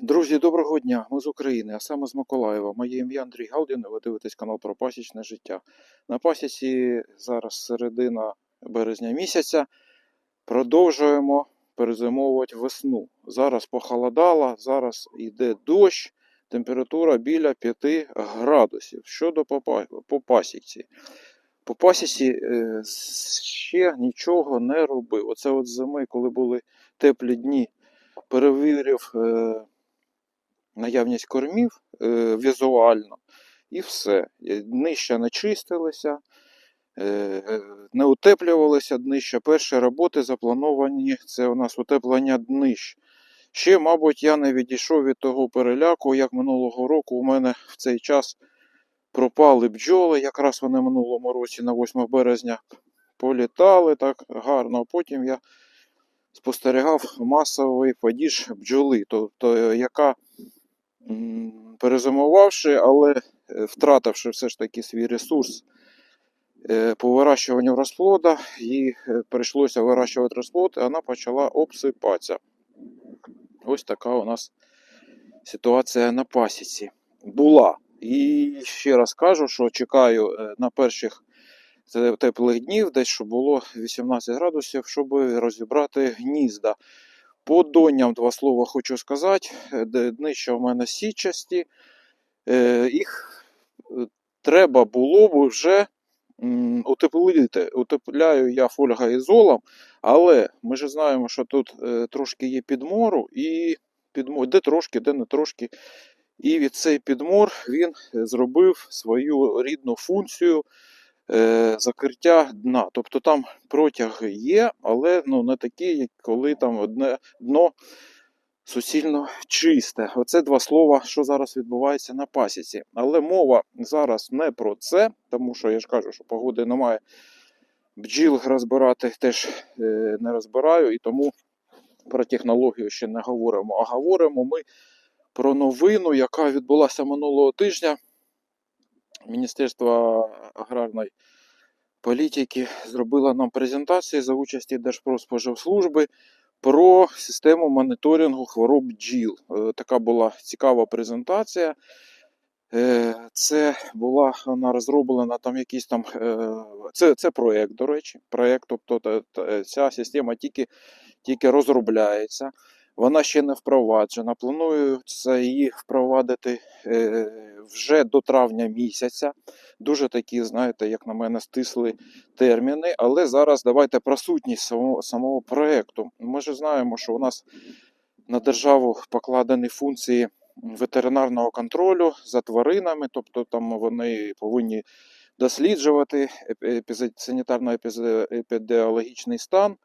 Друзі, доброго дня! Ми з України, а саме з Миколаєва. Моє ім'я Андрій Галдін. Ви дивитесь канал про пасічне життя. На пасіці зараз середина березня місяця. Продовжуємо перезимовувати весну. Зараз похолодало, зараз йде дощ, температура біля 5 градусів. Щодо по, пасіці. По пасіці е, ще нічого не робив. Оце от зими, коли були теплі дні, перевірив. Е, наявність кормів е, візуально, і все. Е, Днища не чистилися, е, е, не утеплювалися днища. Перші роботи заплановані це у нас утеплення днищ. Ще, мабуть, я не відійшов від того переляку, як минулого року у мене в цей час пропали бджоли. Якраз вони минулому році на 8 березня політали так гарно, а потім я спостерігав масовий падіж бджоли, тобто яка перезимувавши, але е, втративши все ж таки свій ресурс е, по вирощуванню розплода, їй е, прийшлося вирощувати розплод, і вона почала обсипатися. Ось така у нас ситуація на пасіці була. І ще раз кажу, що чекаю на перших теплих днів, десь щоб було 18 градусів, щоб розібрати гнізда. По доням два слова хочу сказати. Е, Днища в мене січасті. Е, Їх е, треба було б вже утеплити. Утепляю я фольгоізолом, але ми ж знаємо, що тут трошки є підмору, і підмор, де трошки, де не трошки. І від цей підмор він зробив свою рідну функцію закриття дна. Тобто там протяг є, але ну, не як коли там одне дно суцільно чисте. Оце два слова, що зараз відбувається на пасіці. Але мова зараз не про це, тому що я ж кажу, що погоди немає. Бджіл розбирати теж е, не розбираю, і тому про технологію ще не говоримо. А говоримо ми про новину, яка відбулася минулого тижня. Міністерство аграрної політики зробило нам презентацію за участі Держпродспоживслужби про систему моніторингу хвороб бджіл. Е, Така була цікава презентація. Е, Це була вона розроблена там якийсь там. е, Це, це проєкт, до речі. Проєкт, тобто ця система тільки, тільки розробляється. Вона ще не впроваджена. Планується її впровадити е, вже до травня місяця. Дуже такі, знаєте, як на мене, стисли терміни. Але зараз давайте про сутність самого, самого проєкту. Ми ж знаємо, що у нас на державу покладені функції ветеринарного контролю за тваринами, тобто там вони повинні досліджувати санітарно-епідеміологічний стан.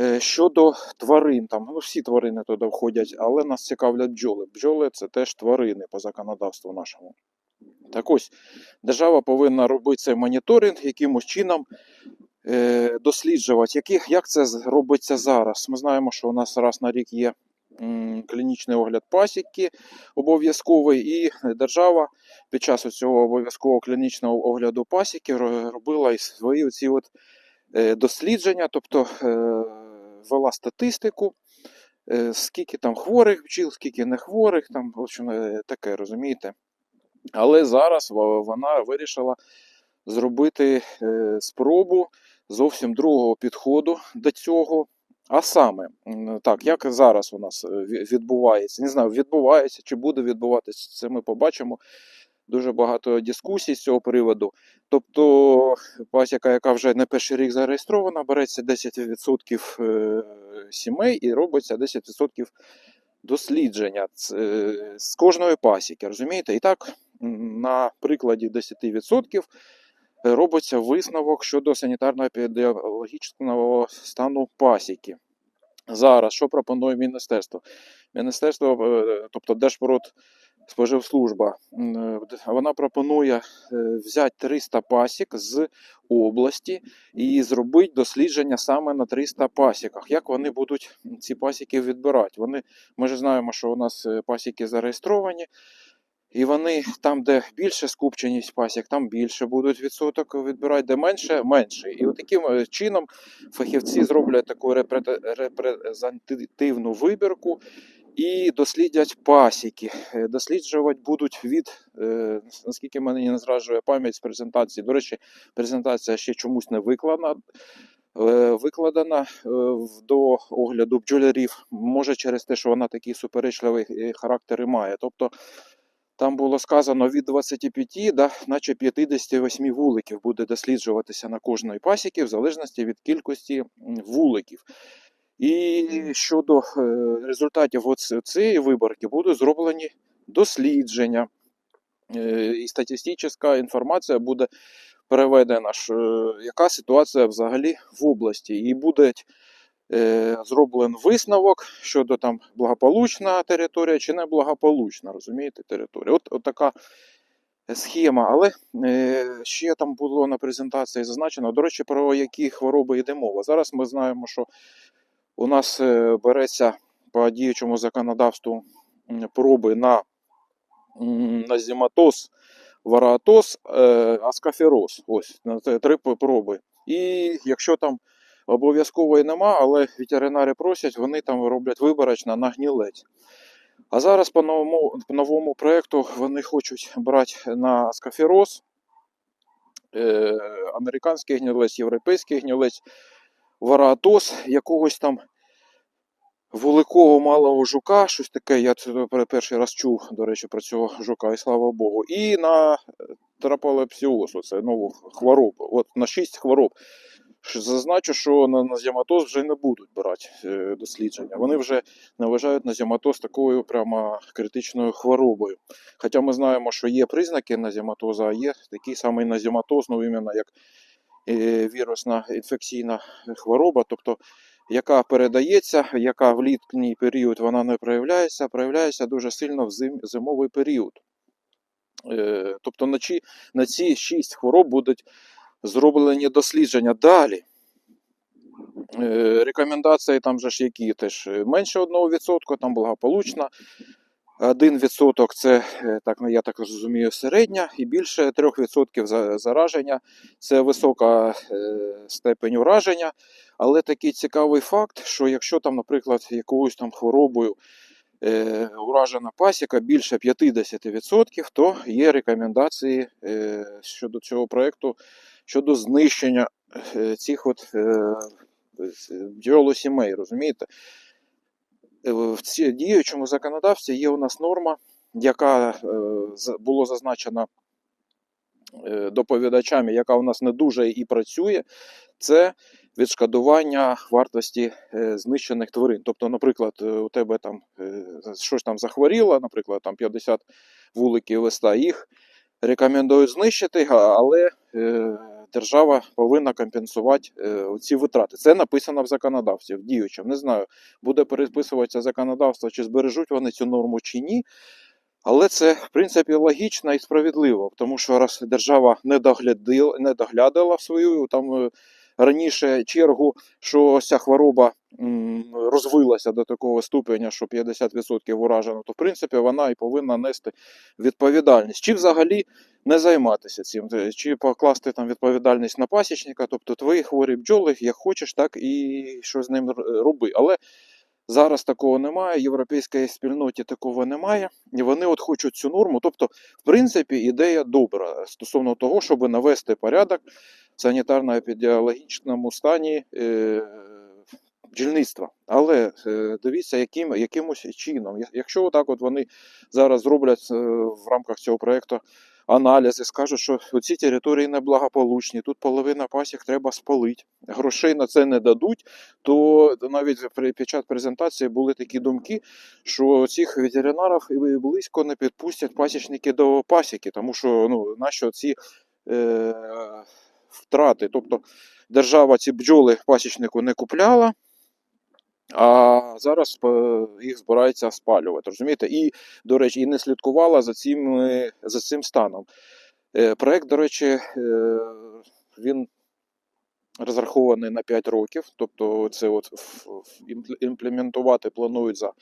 Е, Щодо тварин, там ну, всі тварини туди входять, але нас цікавлять бджоли. Бджоли це теж тварини по законодавству нашому. Так ось, держава повинна робити цей моніторинг, якимось чином е, досліджувати, яких, як це робиться зараз. Ми знаємо, що у нас раз на рік є м, клінічний огляд пасіки обов'язковий, і держава під час цього обов'язкового клінічного огляду пасіки робила і свої оці от е, дослідження, тобто е, вела статистику, е, скільки там хворих бджіл, скільки не хворих, там, в общем, е, таке, розумієте. Але зараз вона вирішила зробити е, спробу зовсім другого підходу до цього. А саме, так, як зараз у нас відбувається, не знаю, відбувається чи буде відбуватися, це ми побачимо. Дуже багато дискусій з цього приводу. Тобто, пасіка, яка вже не перший рік зареєстрована, береться 10% е, сімей і робиться 10% дослідження е, з кожної пасіки. Розумієте? І так, на прикладі 10% робиться висновок щодо санітарно-епідеміологічного стану пасіки. Зараз що пропонує міністерство? Міністерство, е, тобто Держпродспоживслужба, м, е, вона пропонує е, взяти 300 пасік з області і зробити дослідження саме на 300 пасіках. Як вони будуть ці пасіки відбирати? Вони, ми ж знаємо, що у нас е, пасіки зареєстровані. І вони там, де більше скупченість пасік, там більше будуть відсоток відбирати, де менше менше. І таким чином фахівці зроблять таку репре- репрезентативну вибірку і дослідять пасіки. Е, Досліджувати будуть від, е, наскільки мене не зраджує пам'ять з презентації. До речі, презентація ще чомусь не викладена. е, Викладена до огляду бджолярів, може через те, що вона такий суперечливий характер і має. Тобто там було сказано від 25 до наче 58 вуликів буде досліджуватися на кожної пасіки в залежності від кількості вуликів. І щодо е, результатів цієї виборки будуть зроблені дослідження. Е, І статистична інформація буде переведена, е, яка ситуація взагалі в області. І буде зроблений висновок щодо там благополучна територія чи неблагополучна, розумієте, територія. От, от така схема. Але ще там було на презентації зазначено, до речі, про які хвороби йде мова. Зараз ми знаємо, що у нас е, береться по діючому законодавству проби на, м, на зіматоз, вараатоз, е, аскафероз. Ось три проби. І якщо там обов'язково і нема, але ветеринари просять, вони там роблять виборочно на гнілець. А зараз по новому, по новому проєкту вони хочуть брати на аскафероз, е, американський гнілець, європейський гнілець, вараатоз, якогось там великого малого жука, щось таке. Я це перший раз чув, до речі, про цього жука, і слава Богу. І на трапалепсіоз, оце нову хворобу. От на 6 хвороб. Зазначу, що на, на зіматоз вже не будуть брати е, дослідження. Вони вже не вважають на зіматоз такою прямо критичною хворобою. Хоча ми знаємо, що є признаки назіматоза, а є такий самий назіматоз, ну іменно як е, вірусна інфекційна хвороба, тобто яка передається, яка в літній період вона не проявляється, проявляється дуже сильно в зим, зимовий період. Е, Тобто на, ці, на ці шість хвороб будуть зроблені дослідження. Далі. Е, Рекомендації там же ж які теж е, менше 1%, там благополучна. 1% це, е, так, ну, я так розумію, середня, і більше 3% за- зараження це висока е, степень ураження. Але такий цікавий факт, що якщо там, наприклад, якоюсь там хворобою е, уражена пасіка більше 50%, то є рекомендації щодо цього проєкту щодо знищення цих от бджолосімей, розумієте? Е, В діючому законодавстві є у нас норма, яка е, було зазначено е, доповідачами, яка у нас не дуже і працює, це відшкодування вартості знищених тварин. Тобто, наприклад, у тебе там щось там захворіло, наприклад, там 50 вуликів листа, їх рекомендують знищити, але е, держава повинна компенсувати е, ці витрати. Це написано в законодавстві, в діючому. Не знаю, буде переписуватися законодавство, чи збережуть вони цю норму чи ні. Але це, в принципі, логічно і справедливо, тому що раз держава не доглядила, не доглядала свою там е, раніше чергу, що ця хвороба розвилася до такого ступеня, що 50% уражено, то в принципі вона і повинна нести відповідальність. Чи взагалі не займатися цим, Е, чи покласти там відповідальність на пасічника, тобто твої хворі бджоли, як хочеш, так і що з ним роби. Але Зараз такого немає, в європейській спільноті такого немає, і вони от хочуть цю норму. Тобто, в принципі, ідея добра стосовно того, щоб навести порядок санітарно-епідіологічному стані е, бджільництва. Але е, дивіться, яким, якимось чином. Якщо отак от вони зараз зроблять е, в рамках цього проєкту аналізи, скажуть, що ці території неблагополучні, тут половина пасік треба спалити, грошей на це не дадуть, то навіть при- під час презентації були такі думки, що цих ветеринарів близько не підпустять пасічники до пасіки, тому що ну, нащо ці е, втрати? Тобто держава ці бджоли пасічнику не купляла. А зараз е, їх збирається спалювати, розумієте? І, до речі, і не слідкувала за цим, е, за цим станом. Е, Проект, до речі, він розрахований на 5 років, тобто це от імплементувати планують за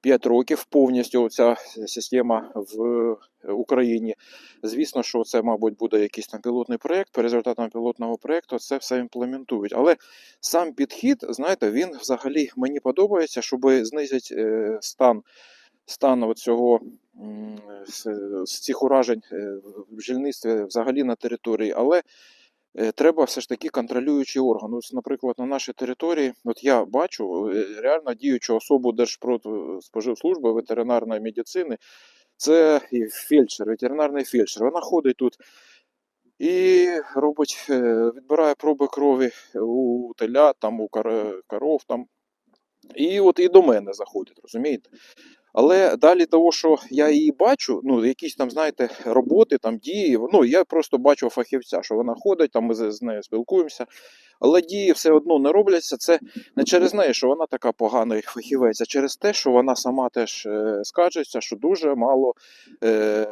5 років повністю ця система в Україні. Звісно, що це, мабуть, буде якийсь там пілотний проєкт. По результатам пілотного проєкту це все імплементують. Але сам підхід, знаєте, він взагалі мені подобається, щоб знизити е, стан, стан цього з, цих уражень е, в бджільництві взагалі на території. Але е, треба все ж таки контролюючий орган. Ось, наприклад, на нашій території, от я бачу е, реально діючу особу Держпродспоживслужби ветеринарної медицини. Це фельдшер, ветеринарний фельдшер. Вона ходить тут і робить, е, відбирає проби крові у телят, там, у кор- коров. Там. І от і до мене заходить, розумієте? Але далі того, що я її бачу, ну, якісь там, знаєте, роботи, там дії, ну, я просто бачу фахівця, що вона ходить, там ми з нею спілкуємося. Але дії все одно не робляться. Це не через неї, що вона така погана фахівець, а через те, що вона сама теж е, скаржиться, що дуже мало е,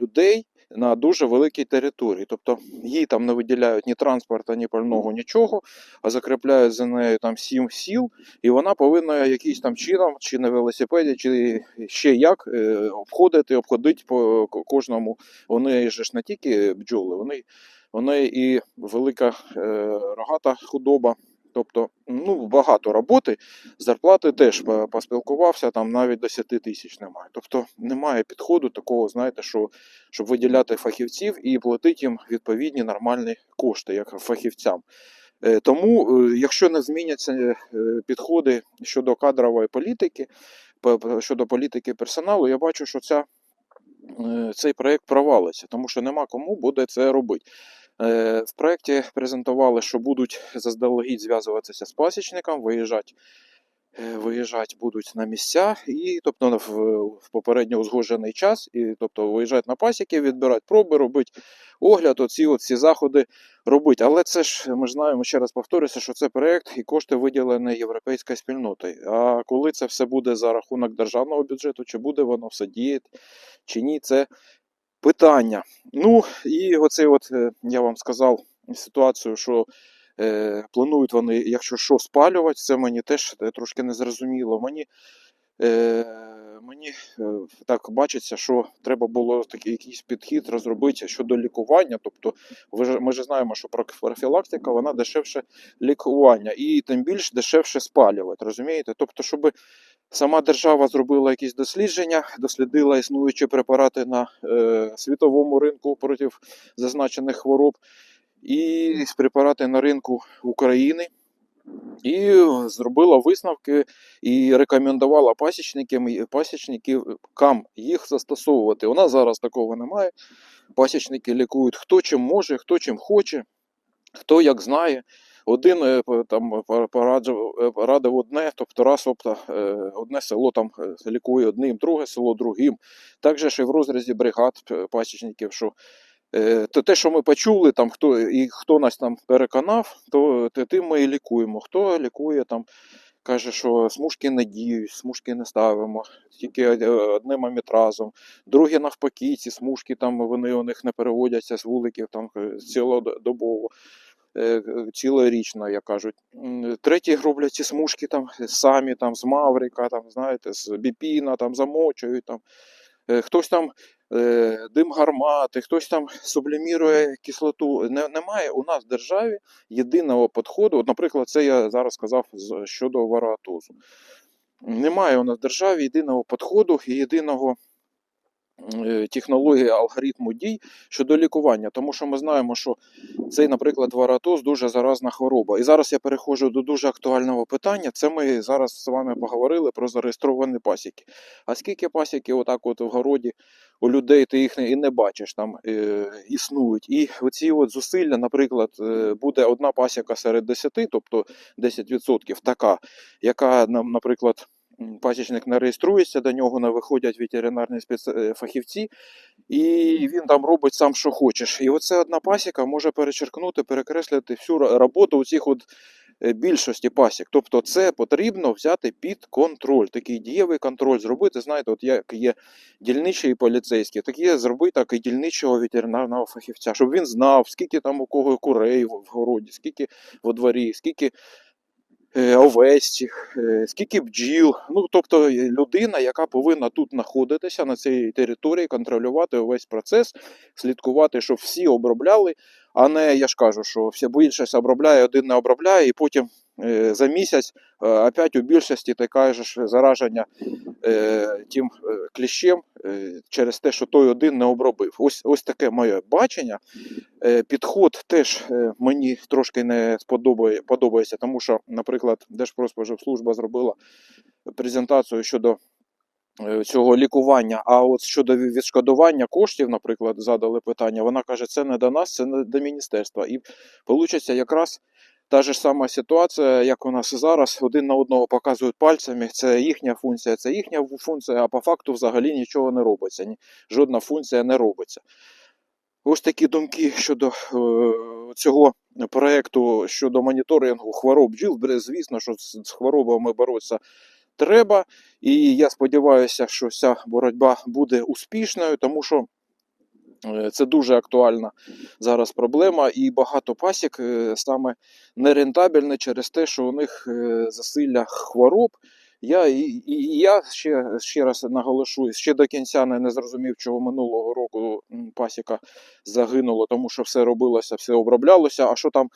людей на дуже великій території. Тобто їй там не виділяють ні транспорту, ні пального, нічого, а закріпляють за нею там сім сіл, і вона повинна якийсь там чином, чи на велосипеді, чи ще як е, обходити, обходити по кожному. Вони ж не тільки бджоли, вони, вони і велика е, рогата худоба. Тобто, ну, багато роботи, зарплати теж поспілкувався, там навіть 10 тисяч немає. Тобто немає підходу такого, знаєте, що щоб виділяти фахівців і платити їм відповідні нормальні кошти, як фахівцям. Е, Тому, е, якщо не зміняться е, підходи щодо кадрової політики, по- по- щодо політики персоналу, я бачу, що ця, е, цей проєкт провалиться, тому що нема кому буде це робити. Е, В проєкті презентували, що будуть заздалегідь зв'язуватися з пасічником, виїжджати е, виїжджати будуть на місця, і тобто в, в попередньо узгоджений час, і тобто виїжджають на пасіки, відбирати проби, робити огляд, оці всі заходи робити. Але це ж ми ж знаємо, ще раз повторюся, що це проєкт і кошти виділені європейською спільнотою. А коли це все буде за рахунок державного бюджету, чи буде воно все діяти, чи ні, це питання. Ну і оцей, от е, я вам сказав ситуацію, що е, планують вони, якщо що, спалювати, це мені теж е, трошки не зрозуміло. Мені, е, мені е, так бачиться, що треба було такий якийсь підхід розробити щодо лікування. Тобто, ми ж знаємо, що про- профілактика вона дешевше лікування і тим більш дешевше спалювати. Розумієте? Тобто, щоб сама держава зробила якісь дослідження, дослідила існуючі препарати на е, світовому ринку проти зазначених хвороб, і препарати на ринку України. І зробила висновки і рекомендувала пасічникам пасічникам їх застосовувати. У нас зараз такого немає. Пасічники лікують хто чим може, хто чим хоче, хто як знає. Один е, там пораджував е, порадив одне, тобто раз опта, е, одне село там е, лікує одним, друге село другим. Так же ж і в розрізі бригад е, пасічників, що е, то те, що ми почули, там хто і хто нас там переконав, то тим ми і лікуємо. Хто лікує там. Каже, що смужки не діють, смужки не ставимо, тільки е, одним амітразом. Другі навпаки, ці смужки там вони у них не переводяться з вуликів там е, цілодобово, е, е, цілорічно, як кажуть. Треті роблять ці смужки там самі там з Маврика, там, знаєте, з Біпіна, там замочують там. Е, Хтось там е, дим гармати, хтось там сублімірує кислоту. Немає у нас в державі єдиного підходу. От, наприклад, це я зараз сказав щодо вароатозу. Немає у нас в державі єдиного підходу і єдиного е, технології алгоритму дій щодо лікування, тому що ми знаємо, що цей, наприклад, варатоз дуже заразна хвороба. І зараз я переходжу до дуже актуального питання. Це ми зараз з вами поговорили про зареєстровані пасіки. А скільки пасіки, отак, от в городі у людей, ти їх і не бачиш там е, існують. І оці от зусилля, наприклад, е, буде одна пасіка серед 10, тобто 10% така, яка нам, наприклад. Пасічник не реєструється, до нього не виходять ветеринарні е, фахівці, і він там робить сам, що хочеш. І оце одна пасіка може перечеркнути, перекреслити всю роботу у цих от е, більшості пасік. Тобто це потрібно взяти під контроль, такий дієвий контроль зробити. Знаєте, от як є дільничий і поліцейський, так є зробити так і дільничого ветеринарного фахівця, щоб він знав, скільки там у кого курей в городі, скільки во дворі, скільки е, е, скільки бджіл. Ну, тобто е, людина, яка повинна тут знаходитися на цій території, контролювати увесь процес, слідкувати, щоб всі обробляли, а не я ж кажу, що все більшість обробляє, один не обробляє, і потім за місяць е, опять у більшості таке ж зараження е, тим е, кліщем е, через те, що той один не обробив. Ось, ось таке моє бачення. Е, Підход теж е, мені трошки не сподобає, подобається, тому що, наприклад, Держпродспоживслужба зробила презентацію щодо е, цього лікування, а от щодо відшкодування коштів, наприклад, задали питання, вона каже, це не до нас, це не до міністерства. І вийде якраз та ж сама ситуація, як у нас і зараз, один на одного показують пальцями, це їхня функція, це їхня функція, а по факту взагалі нічого не робиться, жодна функція не робиться. Ось такі думки щодо е, цього проекту щодо моніторингу хвороб бджіл. Звісно, що з, хворобами боротися треба. І я сподіваюся, що ця боротьба буде успішною, тому що це дуже актуальна зараз проблема, і багато пасік е, саме нерентабельне через те, що у них е, засилля хвороб. Я, і і я ще, ще раз наголошую, ще до кінця не, не зрозумів, чого минулого року пасіка загинула, тому що все робилося, все оброблялося. А що там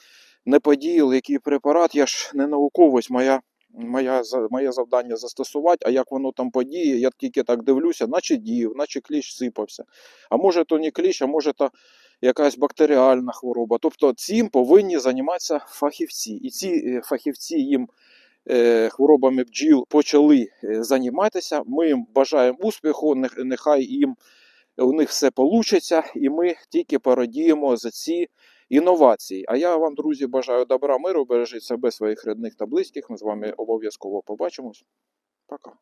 не подіяли, який препарат, я ж не науковець, моя, моя, моє завдання застосувати, а як воно там подіє, я тільки так дивлюся, наче діяв, наче кліщ сипався. А може то не кліщ, а може то якась бактеріальна хвороба. Тобто цим повинні займатися фахівці. І ці е, фахівці їм е, хворобами бджіл почали е, займатися. Ми їм бажаємо успіху, нехай їм у них все вийде, і ми тільки порадіємо за ці інновації. А я вам, друзі, бажаю добра, миру, бережіть себе, своїх рідних та близьких. Ми з вами обов'язково побачимось. Пока.